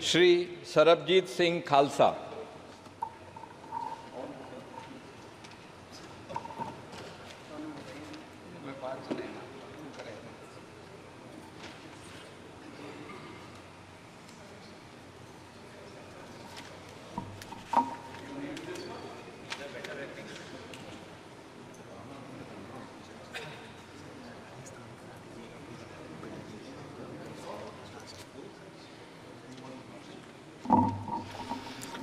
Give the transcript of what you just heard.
Shri Sarabjit Singh Khalsa